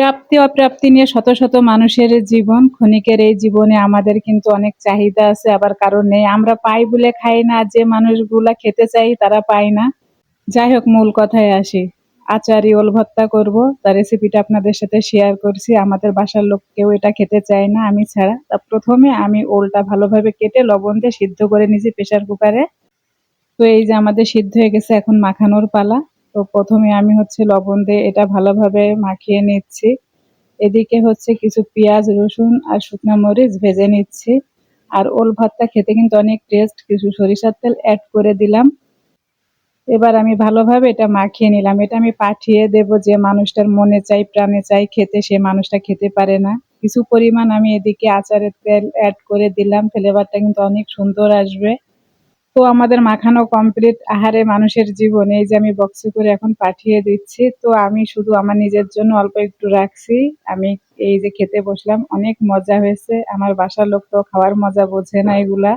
প্রাপ্তি অপ্রাপ্তি নিয়ে শত শত মানুষের জীবন, ক্ষণিকের এই জীবনে আমাদের কিন্তু অনেক চাহিদা আছে, আবার কারণ নেই। আমরা পাই বলে খাই না, যে মানুষগুলা খেতে চাই তারা পায় না। যাই হোক, মূল কথায় আসি। আচারি ওল ভর্তা করব, তার রেসিপিটা আপনাদের সাথে শেয়ার করছি। আমাদের বাসার লোক কেউ এটা খেতে চায় না, আমি ছাড়া। তা প্রথমে আমি ওলটা ভালোভাবে কেটে লবণ দিয়ে সিদ্ধ করে নিয়েছি প্রেশার কুকারে। তো এই যে আমাদের সিদ্ধ হয়ে গেছে এখন মাখানোর পালা। তো প্রথমে আমি হচ্ছে লবণ দিয়ে এটা ভালোভাবে মাখিয়ে নিচ্ছি। এদিকে হচ্ছে কিছু পেঁয়াজ, রসুন আর শুকনো মরিচ ভেজে নিচ্ছি। আর ওল ভাতটা খেতে কিন্তু অনেক টেস্ট কিছু সরিষার তেল অ্যাড করে দিলাম। এবার আমি ভালোভাবে এটা মাখিয়ে নিলাম। এটা আমি পাঠিয়ে দেব যে মানুষটার মনে চাই, প্রাণে চাই, খেতে সে মানুষটা খেতে পারে না। কিছু পরিমাণ আমি এদিকে আচারের তেল অ্যাড করে দিলাম। ফ্লেভারটা কিন্তু অনেক সুন্দর আসবে। তো আমাদের মাখানো কমপ্লিট আহারে মানুষের জীবন। এই যে আমি বক্সে করে এখন পাঠিয়ে দিচ্ছি, তো আমি শুধু আমার নিজের জন্য অল্প একটু রাখছি। আমি এই যে খেতে বসলাম, অনেক মজা হয়েছে। আমার বাসার লোক তো খাওয়ার মজা বোঝে না এগুলা।